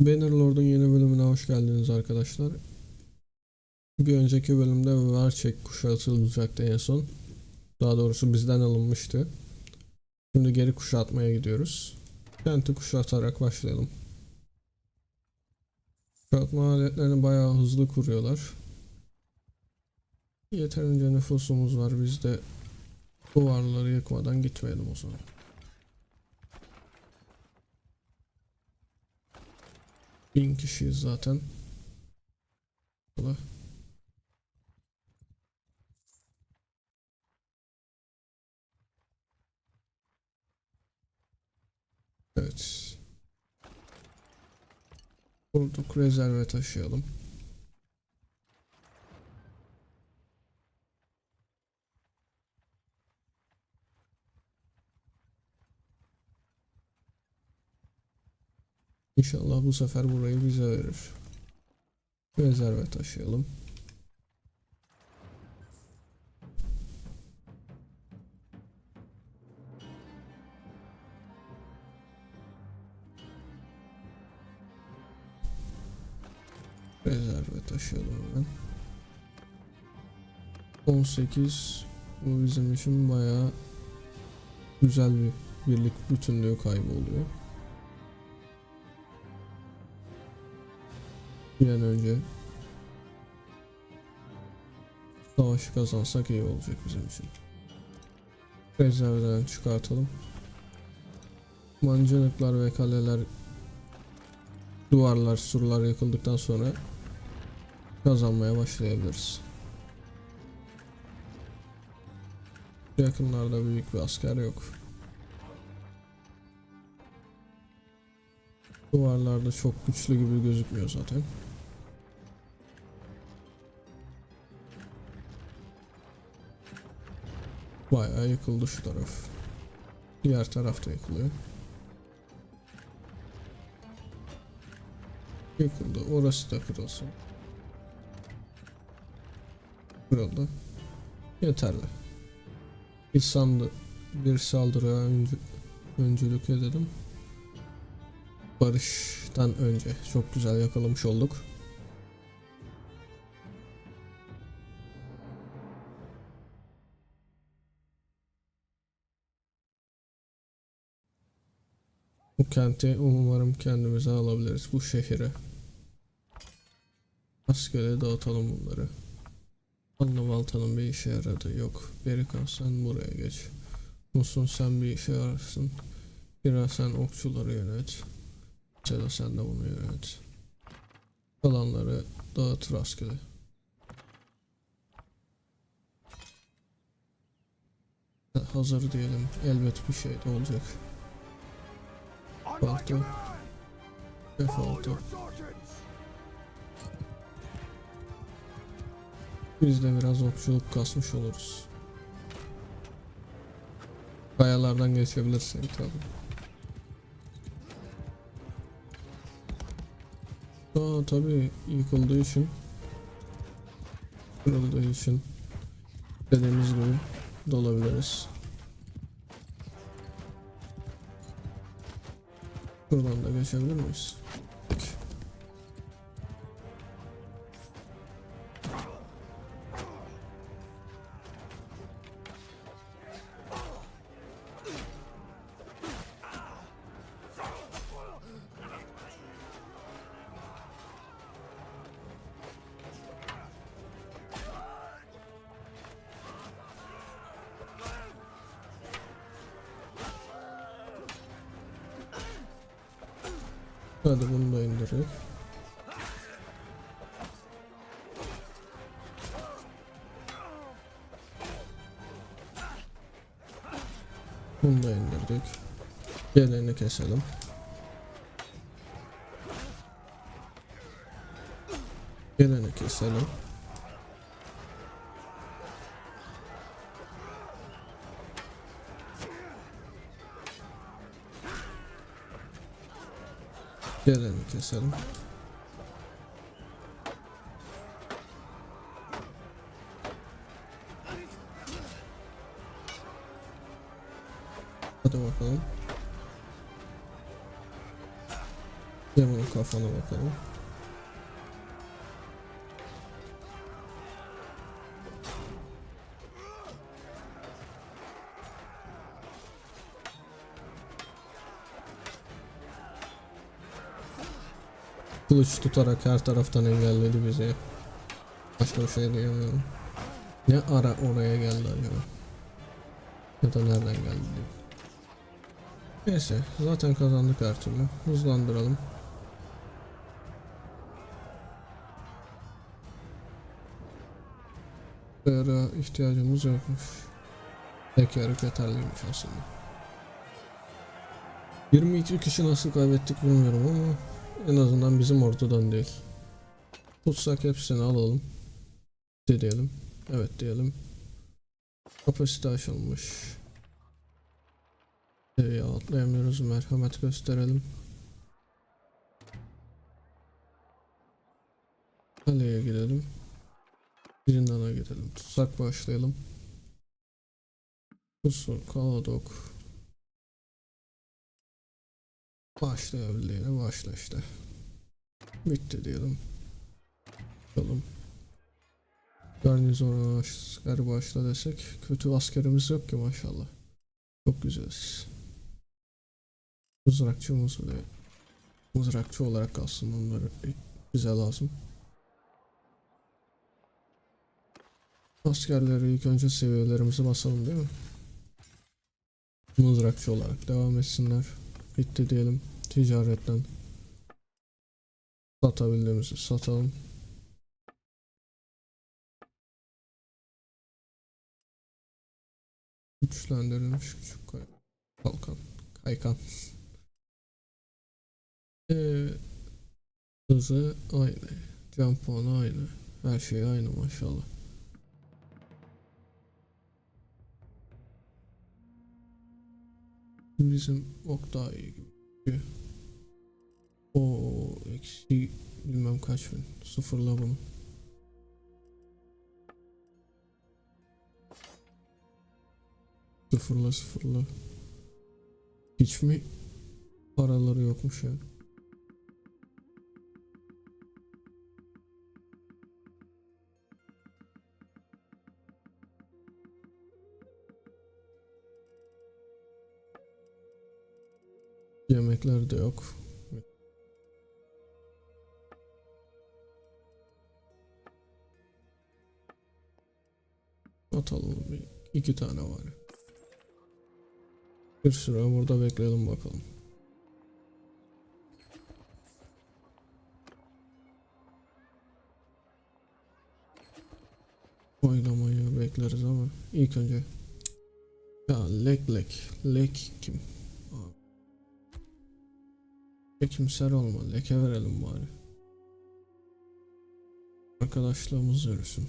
Bannerlord'un yeni bölümüne hoş geldiniz arkadaşlar. Bir önceki bölümde Varçek kuşatılacaktı en son. Daha doğrusu bizden alınmıştı. Şimdi geri kuşatmaya gidiyoruz. Kenti kuşatarak başlayalım. Kuşatma aletlerini bayağı hızlı kuruyorlar. Yeterince nüfusumuz var. Biz de duvarları yıkmadan gitmeyelim o zaman. Bin kişiyiz zaten. Evet. Kurduk rezerve taşıyalım. İnşallah bu sefer burayı bize verir. Rezerve taşıyalım. Rezerve taşıyalım hemen. 18 bu bizim için bayağı güzel bir birlik bütünlüğü kaybı Bir an önce savaşı kazansak iyi olacak bizim için. Rezervden çıkartalım. Mancınıklar ve kaleler duvarlar, surlar yıkıldıktan sonra kazanmaya başlayabiliriz. Yakınlarda büyük bir asker yok. Duvarlarda çok güçlü gibi gözükmüyor zaten. Bayağı yıkıldı şu taraf. Diğer taraf da yıkılıyor. Yıkıldı. Orası da kırılsın. Kırıldı. Yeterli. Bir sandı bir saldırıya öncü, öncülük edelim. Barış'tan önce çok güzel yakalamış olduk. Kenti umarım kendimize alabiliriz bu şehri. Askere dağıtalım bunları. Anlı baltanın bir işe yaradı yok. Berikan sen buraya geç. Musun sen bir işe yararsın. Biraz sen okçuları yönet. Seda sen de bunu yönet. Kalanları dağıt rastgele. Ha, Hazır diyelim. Elbet bir şey de olacak. Balta. F6. Biz de biraz okçuluk kasmış oluruz. Kayalardan geçebilirsek tabi. Aa tabi yıkıldığı için kırıldığı için dediğimiz gibi dolabiliriz. Buradan da geçebilir miyiz? Keselim. Geleni keselim. Geleni keselim. Kafana bakalım. Kılıç tutarak her taraftan engelledi bizi. Başka bir şey diyemiyorum. Ne ara oraya geldi acaba? Ya da nereden geldi diye. Neyse zaten kazandık her türlü. Hızlandıralım. Bu ara ihtiyacımız yokmuş. Tek yarık yeterliymiş aslında. 22 kişi nasıl kaybettik bilmiyorum ama en azından bizim ortadan değil. Tutsak hepsini alalım. De diyelim. Evet diyelim. Kapasite aşılmış. Seviye atlayamıyoruz. Merhamet gösterelim. Kaleye gidelim. Zindana gidelim. Tutsak başlayalım. Kusur, Kaladok. Başlayabildiğine başla işte. Bitti diyelim. Bakalım. Garnizon asker başla desek. Kötü askerimiz yok ki maşallah. Çok güzeliz. Mızrakçımız bile. Mızrakçı olarak kalsın onları bize lazım. Askerleri ilk önce seviyelerimizi basalım değil mi? Mızrakçı olarak devam etsinler. Bitti diyelim. Ticaretten satabildiğimizi satalım. Güçlendirilmiş küçük kay kalkan. Kaykan. Ee, hızı aynı. Can puanı aynı. Her şey aynı maşallah. Bizim ok daha iyi gibi. O eksi bilmem kaç bin. Sıfırla bunu. Sıfırla sıfırla. Hiç mi paraları yokmuş yani? Yemekler de yok. Atalım bir iki tane var. Bir süre burada bekleyelim bakalım. Oylamayı bekleriz ama ilk önce ya lek lek lek kim? Abi. Lekimser olma leke verelim bari. Arkadaşlığımız yürüsün.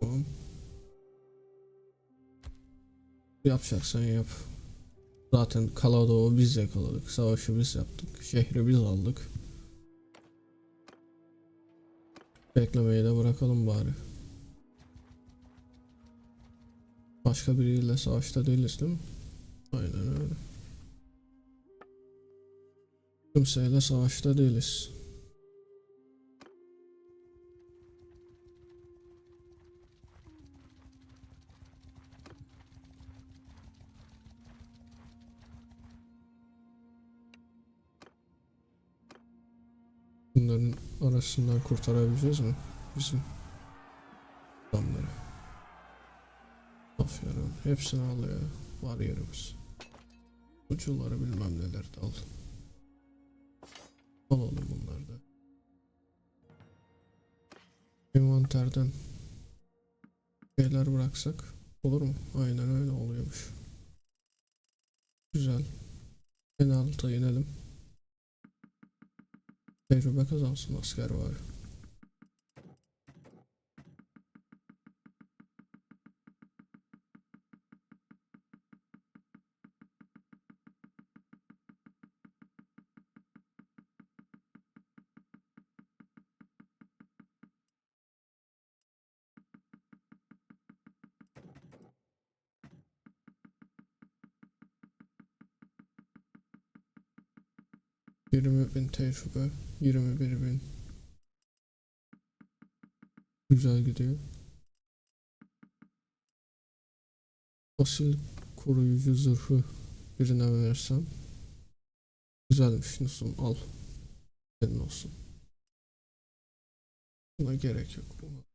Tamam. Yapacaksan yap. Zaten Kaladok'u biz yakaladık. Savaşı biz yaptık. Şehri biz aldık. Beklemeyi de bırakalım bari. Başka biriyle savaşta değiliz değil mi? Aynen öyle. Kimseyle savaşta değiliz. Bunların arasından kurtarabileceğiz mi? Bizim adamları. Aferin. Hepsini al ya. Var yerimiz. Uçuları bilmem neler de al. Alalım bunları da. Envanterden şeyler bıraksak olur mu? Aynen öyle oluyormuş. Güzel. En alta inelim. Tecrübe kazansın asker var. Bin tecrübe. 21 bin. Güzel gidiyor. Asil koruyucu zırhı birine versem. Güzelmiş Nusum al. Senin olsun. Buna gerek yok. Buna.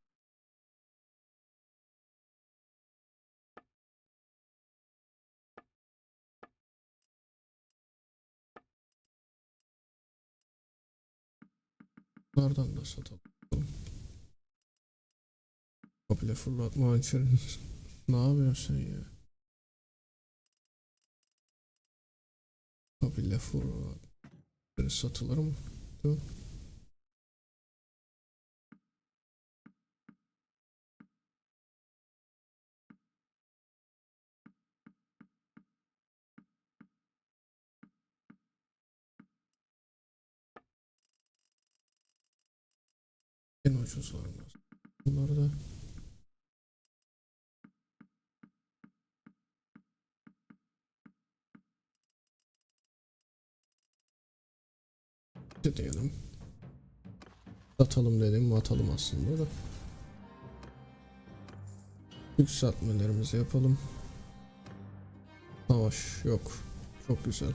Bunlardan da satalım. Kabile fırlatma hançerin. ne yapıyorsun ya? Kabile fırlat. Satılır mı? Değil? En ucuzlarından. Bunları da Ne diyelim. Satalım dedim atalım aslında da. Yükseltmelerimizi yapalım. Savaş yok. Çok güzel.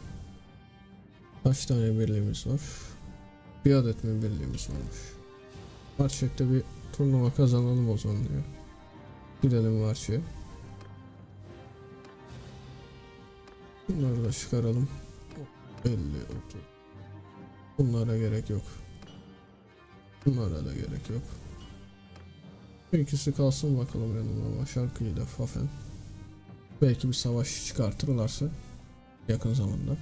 Kaç tane birliğimiz var? Bir adet mi birliğimiz varmış? Varçek'te bir turnuva kazanalım o zaman diyor. Gidelim Varçek'e. Bunları da çıkaralım. 50, 30. Bunlara gerek yok. Bunlara da gerek yok. İkisi kalsın bakalım yanıma. Şarkıyı da Fafen. Belki bir savaş çıkartırlarsa yakın zamanda.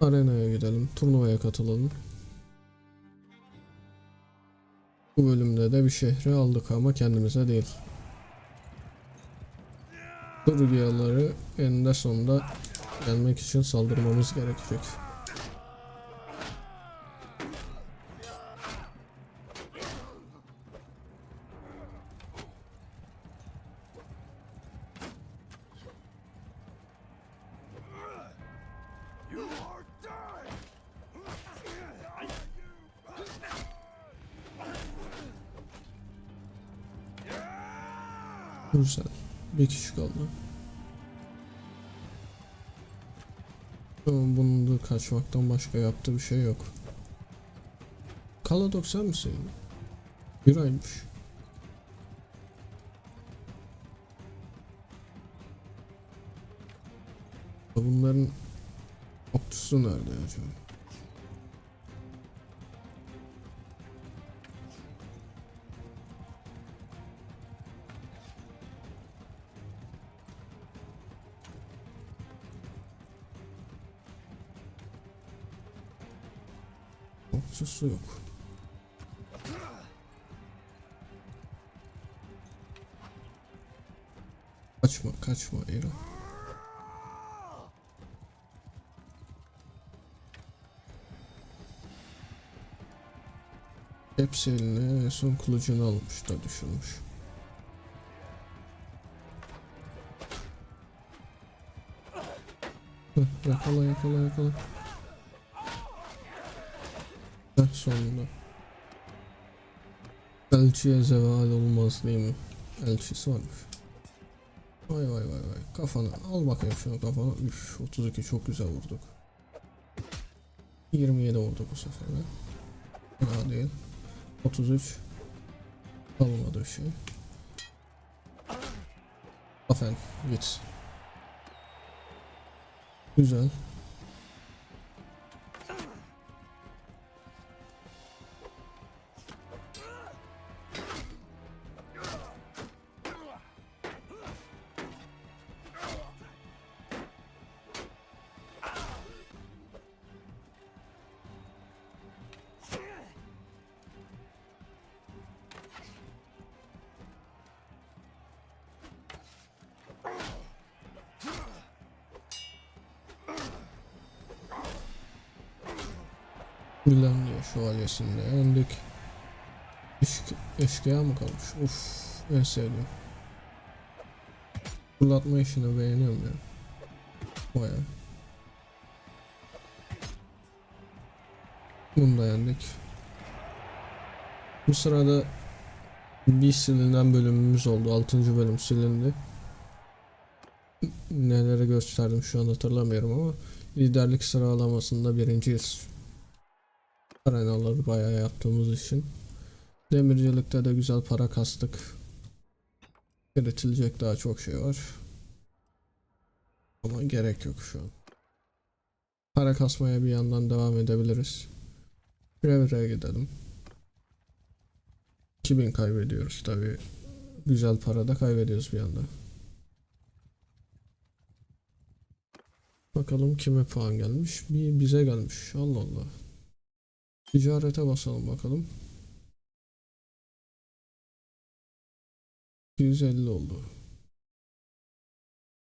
Arenaya gidelim. Turnuvaya katılalım. Bu bölümde de bir şehri aldık ama kendimize değil. Durgiyaları eninde sonunda gelmek için saldırmamız gerekecek. Bir kişi kaldı. Bunun da kaçmaktan başka yaptığı bir şey yok. Kaladok sen misin? Bir aymış. Bunların okçusu nerede acaba? Okçusu yok. Kaçma kaçma Era. Hepsi eline son kılıcını almış da düşürmüş. Heh, yakala yakala yakala. Sonunda. Elçiye zeval olmaz değil mi? Elçisi varmış. Vay vay vay vay. Kafana al bakayım şunu kafana. Üf 32 çok güzel vurduk. 27 vurduk bu sefer de. Fena değil. 33. Olmadı bir şey. Aferin git. Güzel. Şövalyesinde yendik. Eşk eşkıya mı kalmış? Uf en sevdiğim. Fırlatma işini beğeniyorum ya. Baya. Bunu da yendik. Bu sırada bir silinen bölümümüz oldu. 6. bölüm silindi. Neleri gösterdim şu an hatırlamıyorum ama liderlik sıralamasında birinciyiz. Arenaları bayağı yaptığımız için. Demircilikte de güzel para kastık. Üretilecek daha çok şey var. Ama gerek yok şu an. Para kasmaya bir yandan devam edebiliriz. Revir'e gidelim. 2000 kaybediyoruz tabi. Güzel para da kaybediyoruz bir anda. Bakalım kime puan gelmiş. Bir bize gelmiş. Allah Allah. Ticarete basalım bakalım. 250 oldu.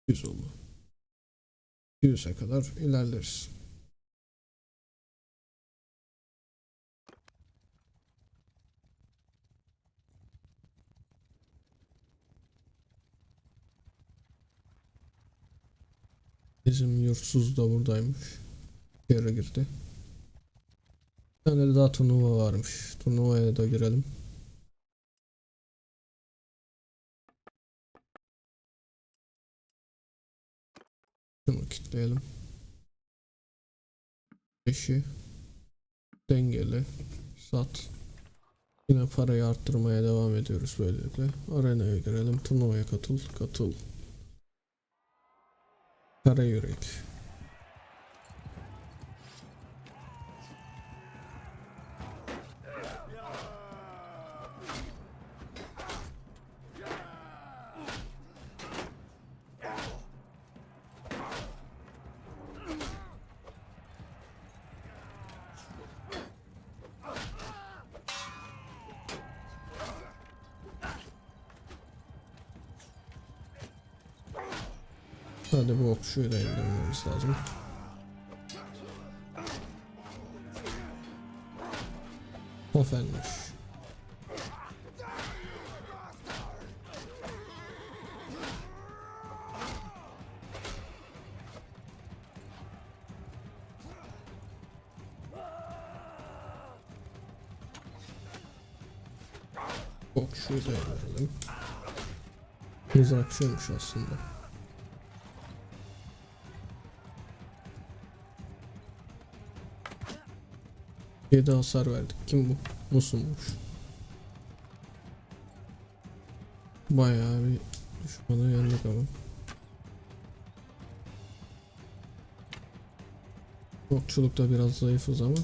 100 oldu. 100'e kadar ilerleriz. Bizim yurtsuz da buradaymış. Yere girdi. Bir tane daha turnuva varmış. Turnuvaya da girelim. Şunu kilitleyelim. Beşi dengeli sat. Yine parayı arttırmaya devam ediyoruz böylelikle. Arenaya girelim. Turnuvaya katıl. Katıl. Kara yürek. Da indirmemiz lazım. Hofelmiş. Okçuyu da indirelim. Mızrakçıymış aslında. 7 hasar verdik. Kim bu? Musunmuş. Bayağı bir düşmanı yendik ama. Okçulukta biraz zayıfız ama.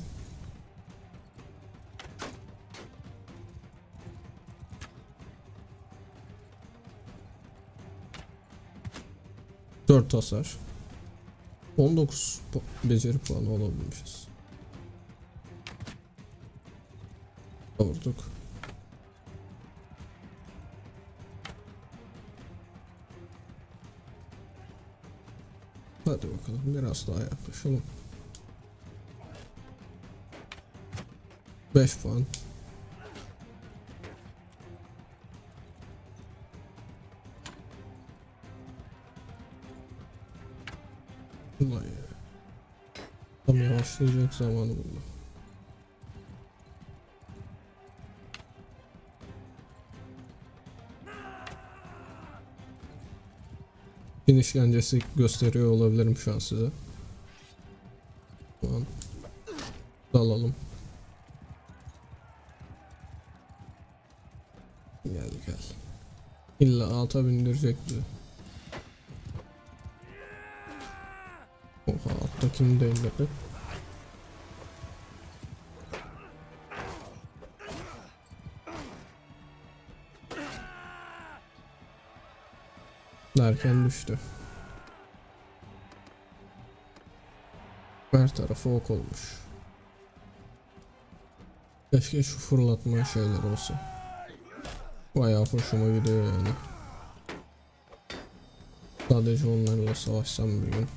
Dört hasar. 19 pu- beceri puanı olabilmişiz. Vurduk. Hadi bakalım biraz daha yaklaşalım. 5 puan. Vay. Tam yavaşlayacak zamanı buldu. İşkencesi gösteriyor olabilirim şu an size. Tamam. Dalalım. Gel gel. İlla alta bindirecek bizi. Oha alttakini de indirdi. Derken düştü. Her tarafı ok olmuş. Keşke şu fırlatma şeyler olsa. Bayağı hoşuma gidiyor yani. Sadece onlarla savaşsam bir gün.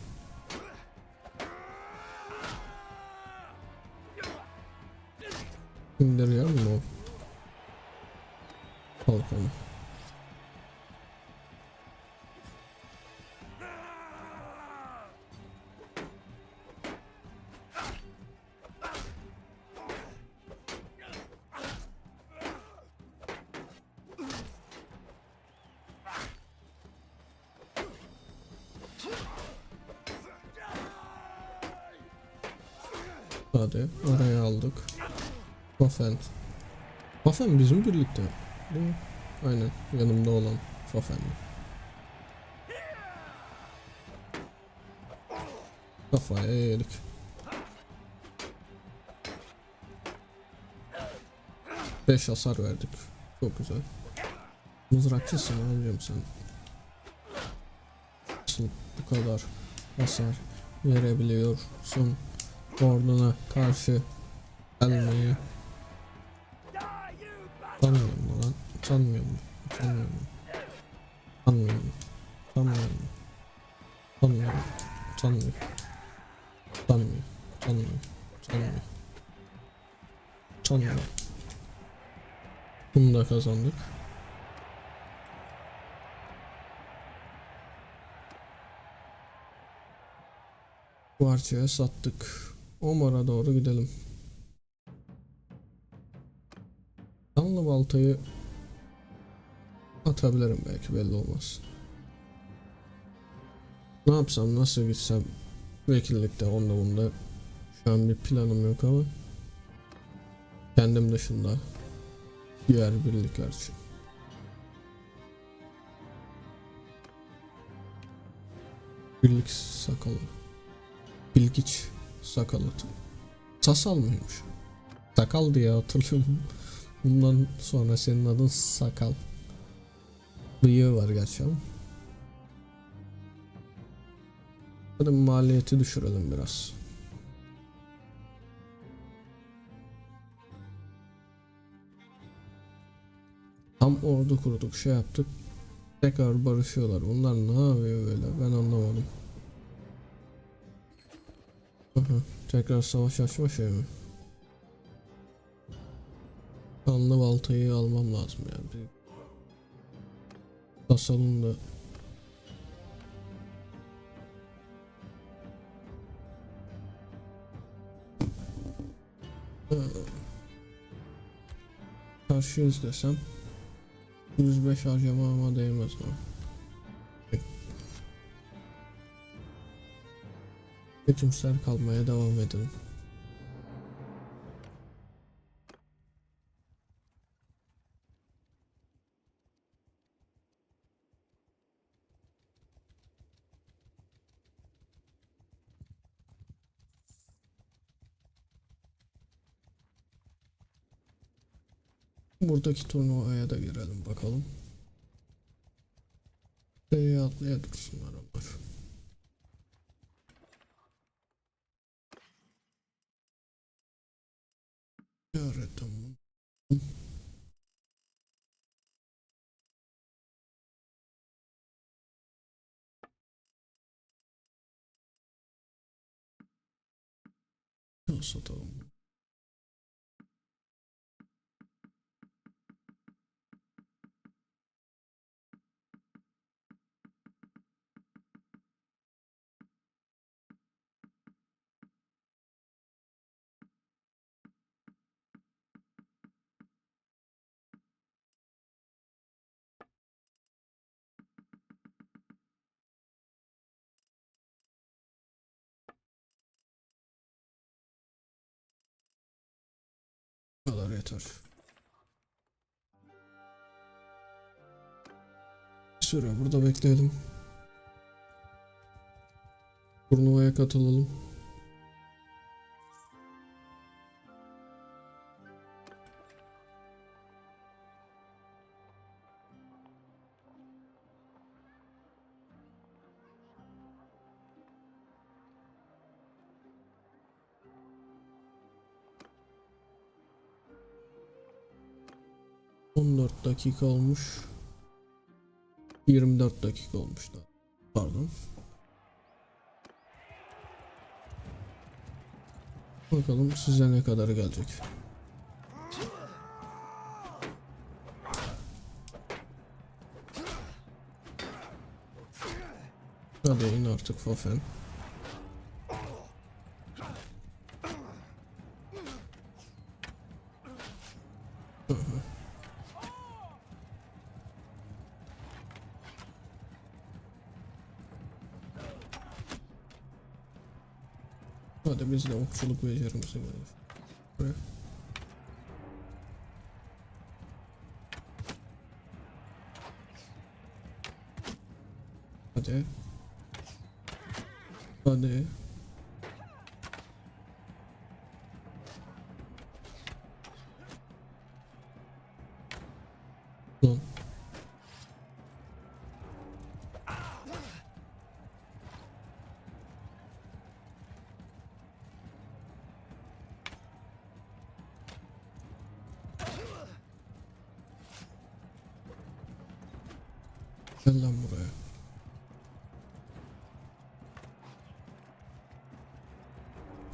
İndiriyor mu o? Kalkanı. Fafen. Fafen bizim birlikte. Değil mi? Aynen yanımda olan Fafen. Kafaya yedik. Beş hasar verdik. Çok güzel. Mızrakçısın abicim sen. Nasıl bu kadar hasar verebiliyorsun? Orduna karşı gelmeyi mu lan? Tanmıyorum mu? Tanmıyorum mu? Tanmıyorum mu? Tanmıyorum mu? Tanmıyorum. Tanmıyorum. Tanmıyorum. Tanmıyorum. Tanmıyorum. Tanmıyorum. Bunu da kazandık. Parçaya sattık. Omar'a doğru gidelim. Kanlı baltayı atabilirim belki belli olmaz. Ne yapsam nasıl gitsem vekillikte onda bunda şu an bir planım yok ama kendim dışında diğer birlikler için. Birlik sakalı. Bilgiç sakalı. Sasal mıymış? Sakal diye hatırlıyorum. Bundan sonra senin adın sakal. Bıyığı var gerçi ama. Hadi maliyeti düşürelim biraz. Tam ordu kurduk şey yaptık. Tekrar barışıyorlar. Bunlar ne yapıyor böyle ben anlamadım. Tekrar savaş açma şey mi? Kanlı baltayı almam lazım yani. Basalım da. Ha. Karşıyız desem 105 harcamama değmez ama. Hükümsel kalmaya devam edelim. Buradaki turnuvaya da girelim bakalım. D'ye atlaya dursunlar onlar. Öğrettim. Şunu satalım. Yeter. Bir süre burada bekleyelim. Turnuvaya katılalım. Dakika olmuş. 24 dakika olmuş da. Pardon. Bakalım size ne kadar gelecek. Hadi in artık Fofen. Hadi biz de okçuluk becerimizi. Buraya. Hadi. Hadi.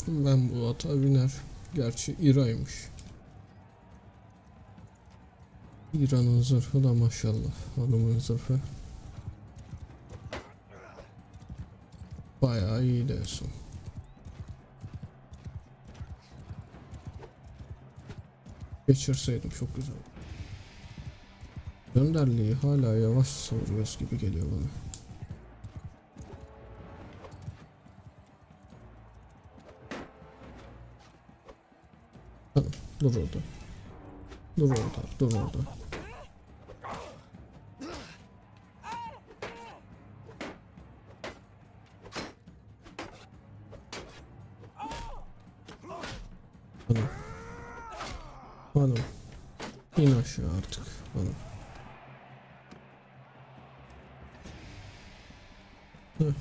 Ben bu ata biner. Gerçi İra'ymış. İran'ın zırhı da maşallah. Hanımın zırhı. Bayağı iyi dersin. Geçirseydim çok güzel. Önderliği hala yavaş savuruyoruz gibi geliyor bana. Dur orada. Dur orada, dur orada. Artık. Hanım. Heh.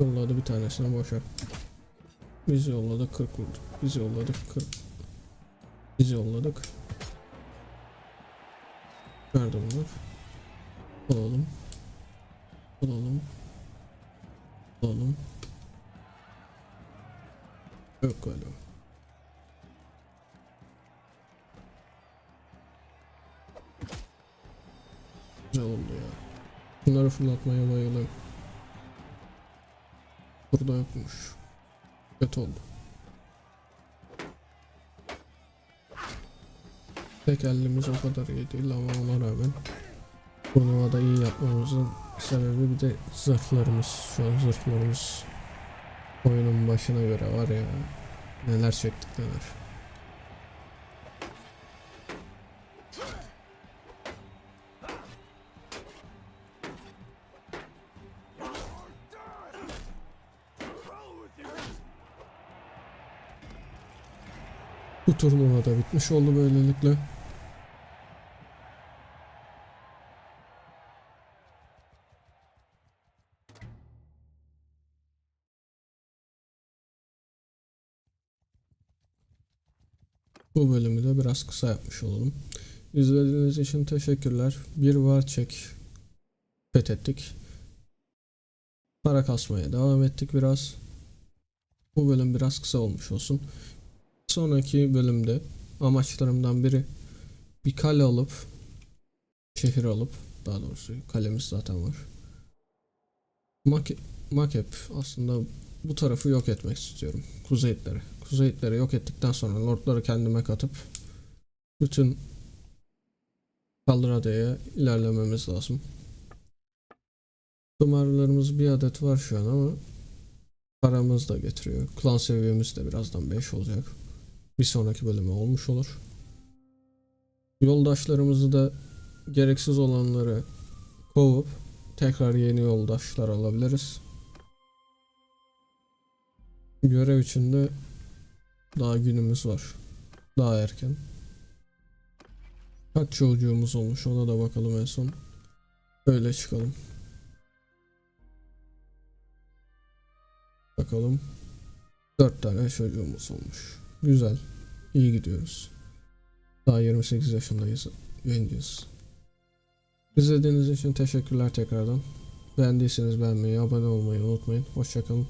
Yolladı bir tanesini boşa. Biz yolladık 40 vurduk. Biz yolladık 40. Biz yolladık. Nerede bunlar? Alalım. Alalım. Alalım. Yok galiba. Güzel oldu ya. Bunları fırlatmaya bayılıyorum. Burada yokmuş. Kötü oldu. Tekerlimiz o kadar iyi değil ama ona rağmen turnuvada iyi yapmamızın sebebi bir de zırhlarımız. Şu an zırhlarımız oyunun başına göre var ya neler çektik neler. Bu turnuva da bitmiş oldu böylelikle. Biraz kısa yapmış olalım. İzlediğiniz için teşekkürler. Bir var çek fethettik. Para kasmaya devam ettik biraz. Bu bölüm biraz kısa olmuş olsun. Sonraki bölümde amaçlarımdan biri bir kale alıp şehir alıp daha doğrusu kalemiz zaten var. Mak Makep aslında bu tarafı yok etmek istiyorum. Kuzeyitleri. Kuzeyitleri yok ettikten sonra lordları kendime katıp bütün Kalrada'ya ilerlememiz lazım. Tımarlarımız bir adet var şu an ama paramız da getiriyor. Klan seviyemiz de birazdan 5 olacak bir sonraki bölüme olmuş olur. Yoldaşlarımızı da gereksiz olanları kovup tekrar yeni yoldaşlar alabiliriz. Görev içinde daha günümüz var. Daha erken. Kaç çocuğumuz olmuş ona da bakalım en son. Öyle çıkalım. Bakalım. 4 tane çocuğumuz olmuş. Güzel. İyi gidiyoruz. Daha 28 yaşındayız. Genciz. İzlediğiniz için teşekkürler tekrardan. Beğendiyseniz beğenmeyi, abone olmayı unutmayın. Hoşçakalın.